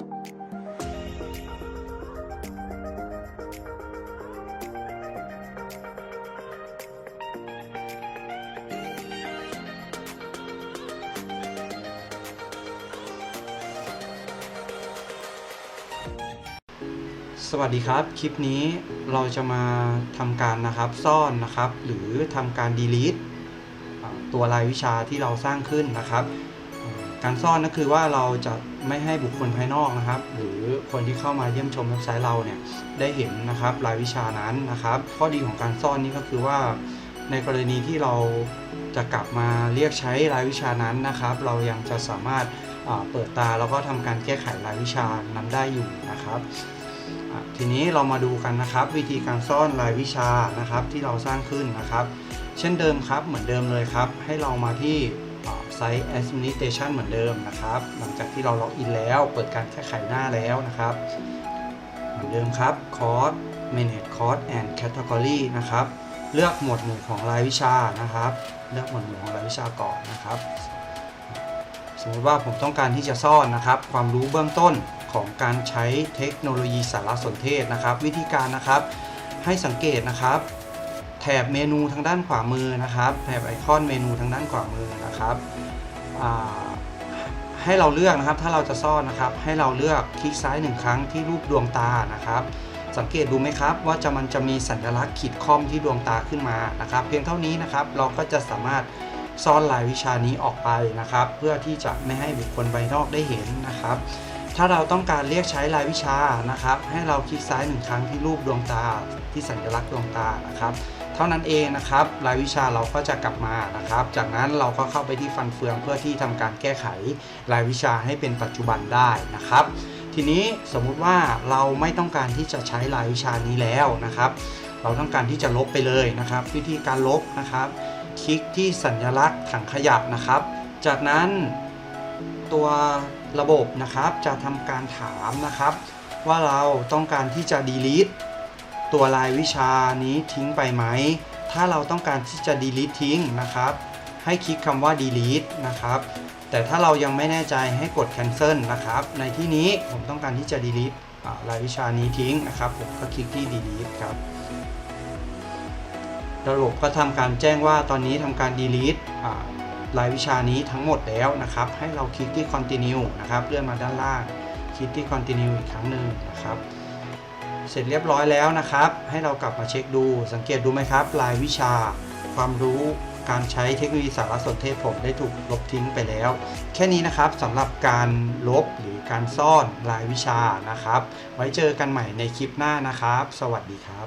สวัสดีครับ คลิปนี้เราจะมาทำการนะครับซ่อนนะครับ หรือทำการ delete ตัวรายวิชาที่เราสร้างขึ้นนะครับ การซ่อนก็คือว่าเราจะไม่ให้บุคคลภายนอกนะครับ หรือคนที่เข้ามาเยี่ยมชมเว็บไซต์เราเนี่ยได้เห็นนะครับรายวิชานั้นนะครับ ข้อดีของการซ่อนนี่ก็คือว่า ในกรณีที่เราจะกลับมาเรียกใช้รายวิชานั้นนะครับ เรายังจะสามารถเปิดตาแล้วก็ทำการแก้ไขรายวิชานั้นได้อยู่นะครับทีนี้เรามาดูกันนะครับ วิธีการซ่อนรายวิชานะครับที่เราสร้างขึ้นนะครับ เช่นเดิมครับเหมือนเดิมเลยครับ ให้เรามาที่ ไซต์ administration เหมือนเดิมนะครับ หลังจากที่เราล็อกอินแล้ว เปิดการแก้ไขหน้าแล้วนะครับ เหมือนเดิมครับ course manage course and category นะครับ เลือกหมวดหมู่ของรายวิชานะครับ เลือกหมวดหมู่ของรายวิชาก่อนนะครับ สมมติว่าผมต้องการที่จะซ่อนนะครับ ความรู้เบื้องต้นของการใช้เทคโนโลยีสารสนเทศนะครับ วิธีการนะครับ ให้สังเกตนะครับแถบเมนูทางด้านขวามือนะครับ แถบไอคอนเมนูทางด้านขวามือนะครับ ให้เราเลือกนะครับถ้าเราจะซ่อนนะครับ ให้เราเลือกคลิกซ้ายหนึ่งครั้งที่รูปดวงตานะครับ สังเกตดูไหมครับ ว่าจะมันจะมีสัญลักษณ์ขีดค่อมที่ดวงตาขึ้นมานะครับ เพียงเท่านี้นะครับเราก็จะสามารถซ่อนลายวิชานี้ออกไปนะครับ เพื่อที่จะไม่ให้บุคคลภายนอกได้เห็นนะครับ ถ้าเราต้องการเรียกใช้รายวิชานะครับ ให้เราคลิกซ้ายหนึ่งครั้งที่รูปดวงตาที่สัญลักษณ์ดวงตานะครับ ท่านั้นเองนะครับ รายวิชาเราก็จะกลับมานะครับ จากนั้นเราก็เข้าไปที่ฟันเฟืองเพื่อที่ทำการแก้ไขรายวิชาให้เป็นปัจจุบันได้นะครับ ทีนี้สมมุติว่าเราไม่ต้องการที่จะใช้รายวิชานี้แล้วนะครับ เราต้องการที่จะลบไปเลยนะครับ วิธีการลบนะครับ คลิกที่สัญลักษณ์ถังขยะนะครับ จากนั้นตัวระบบนะครับจะทำการถามนะครับ ว่าเราต้องการที่จะ delete ตัวรายวิชานี้ทิ้งไปไหม ถ้าเราต้องการที่จะ delete ทิ้งนะครับ ให้คลิกคำว่า delete นะครับ แต่ถ้าเรายังไม่แน่ใจให้กด cancel นะครับ ในที่นี้ผมต้องการที่จะ delete รายวิชานี้ทิ้งนะครับ ผมก็คลิกที่ delete ครับ ระบบก็ทำการแจ้งว่าตอนนี้ทำการ delete รายวิชานี้ทั้งหมดแล้วนะครับ ให้เราคลิกที่ continue นะครับ เลื่อนมาด้านล่าง คลิกที่ continue อีกครั้งหนึ่งนะครับ เสร็จเรียบร้อยแล้วนะครับ ให้เรากลับมาเช็คดู สังเกตดูไหมครับ รายวิชา ความรู้การใช้เทคโนโลยีสารสนเทศผมได้ถูกลบทิ้งไปแล้ว แค่นี้นะครับสำหรับการลบหรือการซ่อนรายวิชานะครับ ไว้เจอกันใหม่ในคลิปหน้านะครับ สวัสดีครับ